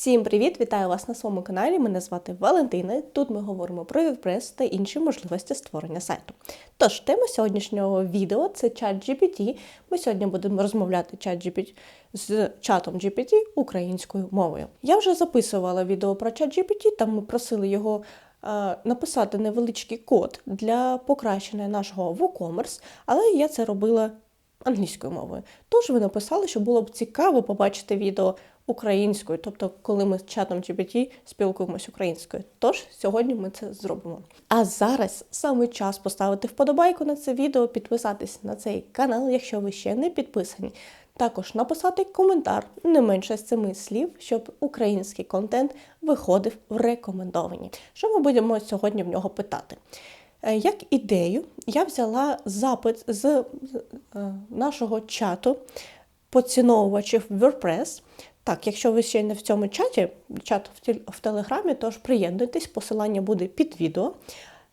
Всім привіт! Вітаю вас на своєму каналі. Мене звати Валентина. Тут ми говоримо про WordPress та інші можливості створення сайту. Тож, тема сьогоднішнього відео це чат GPT. Ми сьогодні будемо розмовляти чат GPT з чатом GPT українською мовою. Я вже записувала відео про чат GPT, там ми просили його. е, Написати невеличкий код для покращення нашого WooCommerce, але я це робила англійською мовою. Тож ви написали, що було б цікаво побачити відео українською, тобто, коли ми з чатом GPT спілкуємося українською. Тож сьогодні ми це зробимо. А зараз саме час поставити вподобайку на це відео, підписатись на цей канал, якщо ви ще не підписані. Також написати коментар не менше з цими слів, щоб український контент виходив в рекомендовані. Що ми будемо сьогодні в нього питати? Е, Як ідею, я взяла запит з е, нашого чату поціновувачів WordPress. Так, якщо ви ще не в цьому чаті, чат в Телеграмі, тож приєднуйтесь, посилання буде під відео.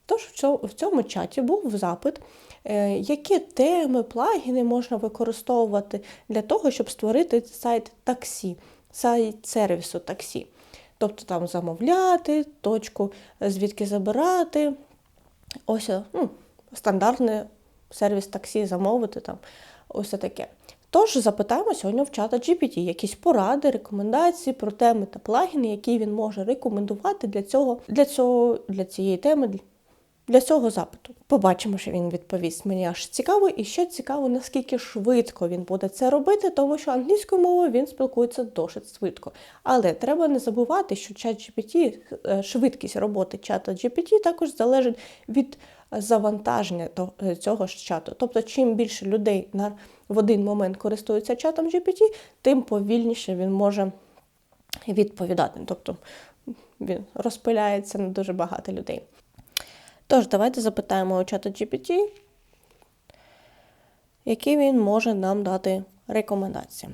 Тож в цьому, чаті був запит, е, які теми, плагіни можна використовувати для того, щоб створити сайт таксі, сайт сервісу таксі. Тобто там замовляти, точку, звідки забирати, ось е, ну, стандартний сервіс таксі замовити там, ось таке. Тож запитаємо сьогодні в чата GPT якісь поради, рекомендації про теми та плагіни, які він може рекомендувати для цього, для цього, для цієї теми, для цього запиту. Побачимо, що він відповість. Мені аж цікаво, і ще цікаво, наскільки швидко він буде це робити, тому що англійською мовою він спілкується досить швидко. Але треба не забувати, що чат GPT, е, швидкість роботи чата GPT також залежить від завантаження е, цього ж чату. Тобто, чим більше людей на в один момент користуються чатом GPT, тим повільніше він може відповідати. Тобто він розпиляється на дуже багато людей. Тож, давайте запитаємо у чата GPT, які він може нам дати рекомендації.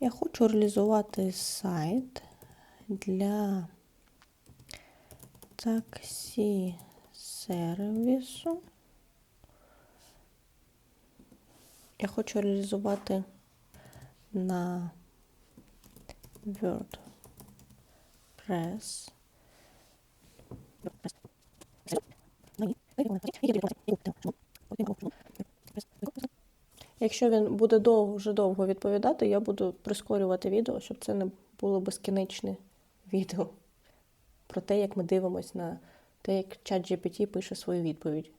Я хочу реалізувати сайт для таксі сервісу. Я хочу реалізувати на WordPress. Якщо він буде дуже довго відповідати, я буду прискорювати відео, щоб це не було безкінечне відео про те, як ми дивимося на те, як чат GPT пише свою відповідь.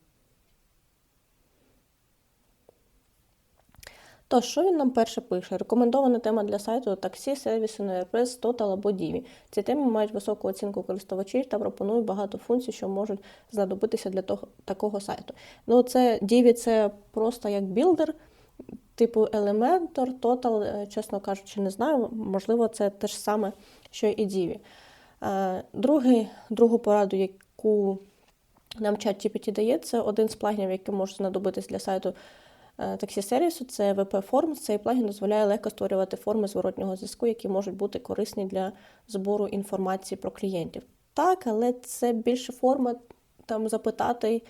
Тож, що він нам перше пише? Рекомендована тема для сайту таксі, сервіси WordPress, Total або Divi. Ці теми мають високу оцінку користувачів та пропонують багато функцій, що можуть знадобитися для того, такого сайту. Ну, це Divi це просто як білдер, типу Elementor, Total, е, чесно кажучи, не знаю. Можливо, це те ж саме, що і Divi. Е, другу пораду, яку нам чат GPT дає, це один з плагінів, який може знадобитись для сайту е, таксі-сервісу, це WP Forms. Цей плагін дозволяє легко створювати форми зворотнього зв'язку, які можуть бути корисні для збору інформації про клієнтів. Так, але це більше форма там запитати,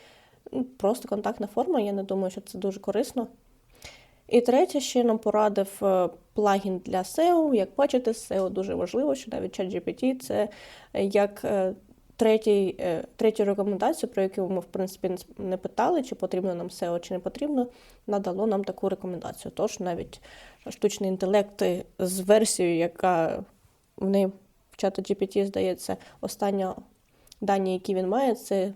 ну, просто контактна форма. Я не думаю, що це дуже корисно. І третє, ще нам порадив е, плагін для SEO. Як бачите, SEO дуже важливо, що навіть ChatGPT це як е, третій, е, третю рекомендацію, про яку ми в принципі не питали, чи потрібно нам SEO, чи не потрібно, надало нам таку рекомендацію. Тож навіть штучний інтелект з версією, яка в неї в чату GPT, здається, остання дані, які він має, це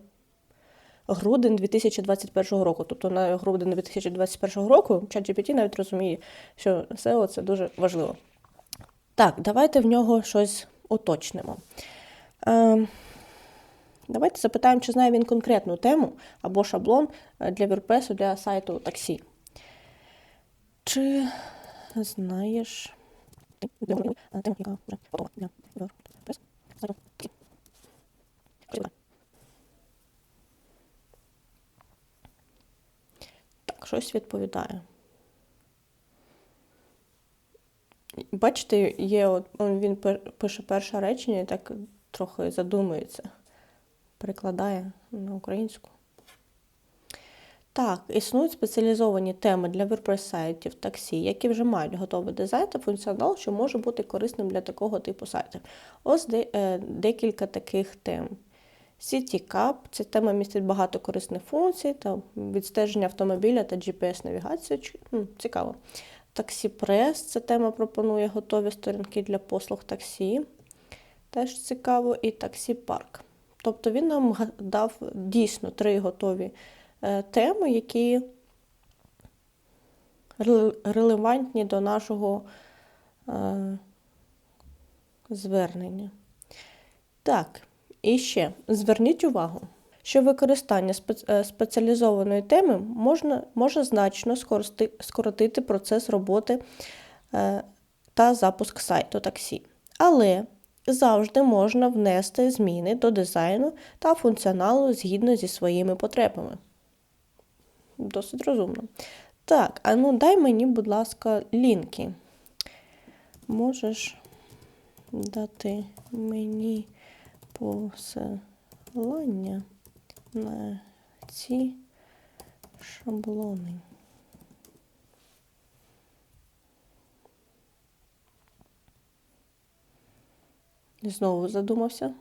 грудень 2021 року. Тобто на грудень 2021 року ChatGPT навіть розуміє, що SEO це дуже важливо. Так, давайте в нього щось уточнимо. Давайте запитаємо, чи знає він конкретну тему або шаблон е, для WordPress для сайту таксі. Чи знаєш? Так, щось відповідає. Бачите, є, от, він пише перше речення і так трохи задумується, перекладає на українську. Так, існують спеціалізовані теми для WordPress сайтів таксі, які вже мають готовий дизайн та функціонал, що може бути корисним для такого типу сайтів. Ось де, е, декілька таких тем. CityCap – ця тема містить багато корисних функцій та відстеження автомобіля та GPS-навігацію. Цікаво. TaxiPress – ця тема пропонує готові сторінки для послуг таксі. Теж цікаво, і таксі-парк. Тобто він нам дав дійсно три готові е, теми, які релевантні до нашого е, звернення. Так, і ще зверніть увагу, що використання е, спеціалізованої теми можна, може значно скоротити процес роботи та запуск сайту таксі. Але завжди можна внести зміни до дизайну та функціоналу згідно зі своїми потребами. Досить розумно. Так, а ну дай мені, будь ласка, лінки. Можеш дати мені посилання на ці шаблони. Знову задумався.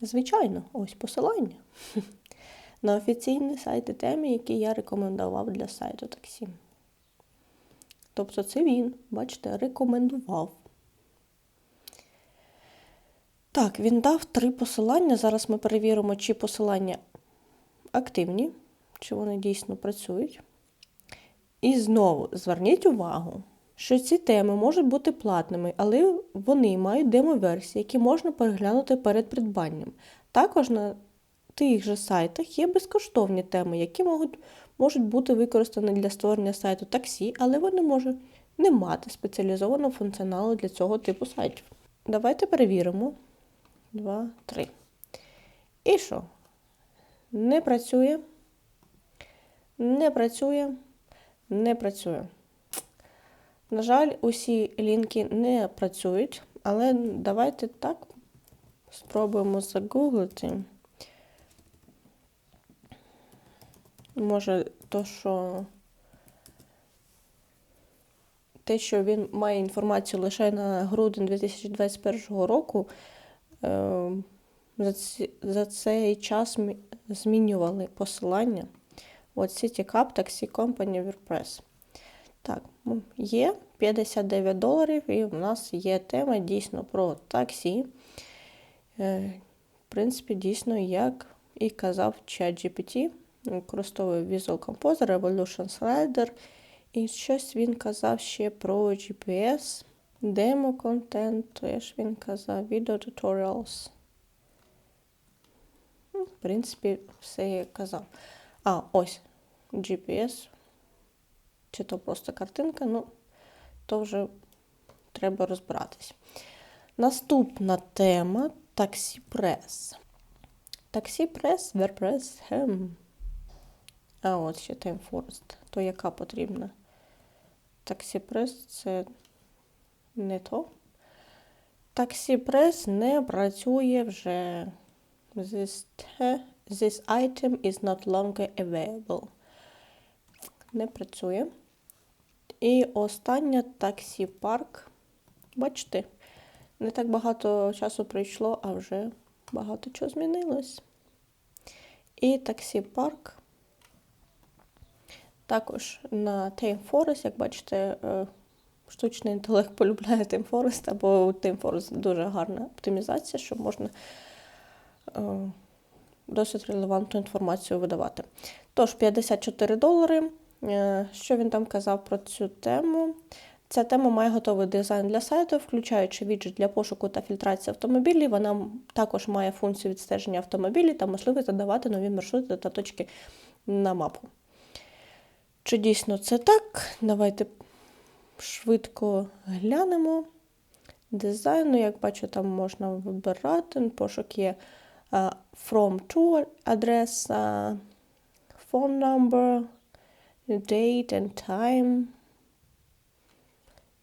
Звичайно, ось посилання на офіційні сайти теми, які я рекомендував для сайту таксі. Тобто це він, бачите, рекомендував. Так, він дав три посилання. Зараз ми перевіримо, чи посилання активні, чи вони дійсно працюють. І знову зверніть увагу що ці теми можуть бути платними, але вони мають демо-версії, які можна переглянути перед придбанням. Також на тих же сайтах є безкоштовні теми, які можуть можуть бути використані для створення сайту таксі, але вони можуть не мати спеціалізованого функціоналу для цього типу сайтів. Давайте перевіримо. Два, три. І що? Не працює, не працює, не працює. На жаль, усі лінки не працюють, але давайте так спробуємо загуглити. Може, то, що те, що він має інформацію лише на грудень 2021 року, е, за цей час змінювали посилання. От CityCap Taxi Company WordPress. Так, є 59 доларів, і в нас є тема дійсно про таксі. Е, в принципі, дійсно, як і казав ChatGPT, використовує Visual Composer, Evolution Slider. І щось він казав ще про GPS, демо-контент, теж він казав, відео tutorials. В принципі, все я казав. А, ось GPS чи то просто картинка, ну, то вже треба розбиратись. Наступна тема таксі прес. Таксі прес, верпрес, хем. А от ще Forest. То яка потрібна? Таксі прес це не то. Таксі прес не працює вже. This, this item is not longer available. Не працює. І остання таксі парк. Бачите, не так багато часу пройшло, а вже багато чого змінилось. І таксі парк. Також на Tame Forest, як бачите, е, штучний інтелект полюбляє Tame Forest, або Tame Forest дуже гарна оптимізація, щоб можна е, досить релевантну інформацію видавати. Тож, 54 долари. Е, що він там казав про цю тему? Ця тема має готовий дизайн для сайту, включаючи віджит для пошуку та фільтрації автомобілів. Вона також має функцію відстеження автомобілів та можливість додавати нові маршрути та точки на мапу. Чи дійсно це так? Давайте швидко глянемо. Дизайну, як бачу, там можна вибирати. Пошук є from to адреса, phone number date and time.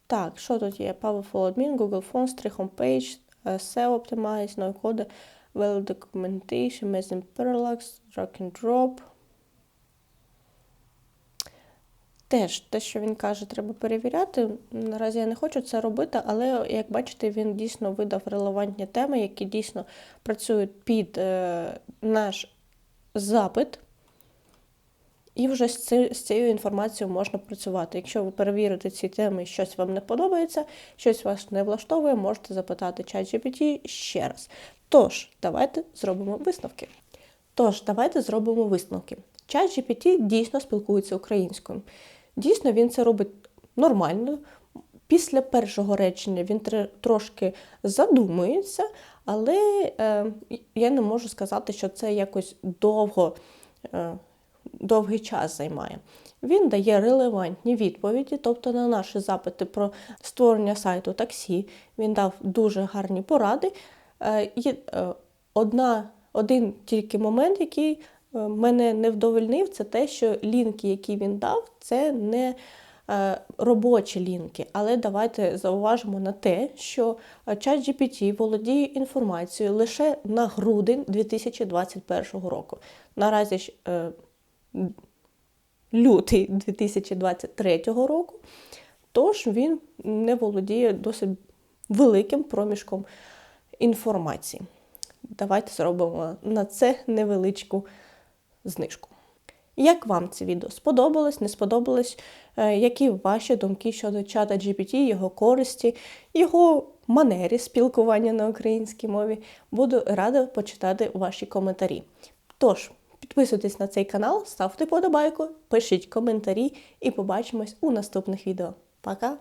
Так, що тут є? Powerful Admin, Google Fonts, 3 Homepage, е, SEO Optimize, No-Code, Well Documentation, Amazing Parallax, Drag and Drop. Теж те, що він каже, треба перевіряти. Наразі я не хочу це робити, але, як бачите, він дійсно видав релевантні теми, які дійсно працюють під е, наш запит. І вже з, цією інформацією можна працювати. Якщо ви перевірите ці теми щось вам не подобається, щось вас не влаштовує, можете запитати ChatGPT ще раз. Тож, давайте зробимо висновки. Тож, давайте зробимо висновки. ChatGPT дійсно спілкується українською. Дійсно, він це робить нормально. Після першого речення він трошки задумується, але е, я не можу сказати, що це якось довго. Е, довгий час займає. Він дає релевантні відповіді, тобто на наші запити про створення сайту таксі. Він дав дуже гарні поради. І е, одна, один тільки момент, який е, мене не вдовольнив, це те, що лінки, які він дав, це не е, робочі лінки. Але давайте зауважимо на те, що ChatGPT володіє інформацією лише на грудень 2021 року. Наразі лютий 2023 року, тож він не володіє досить великим проміжком інформації. Давайте зробимо на це невеличку знижку. Як вам це відео сподобалось, не сподобалось? Е, які ваші думки щодо чата GPT, його користі, його манері спілкування на українській мові? Буду рада почитати ваші коментарі. Тож, Підписуйтесь на цей канал, ставте подобайку, пишіть коментарі і побачимось у наступних відео. Пока!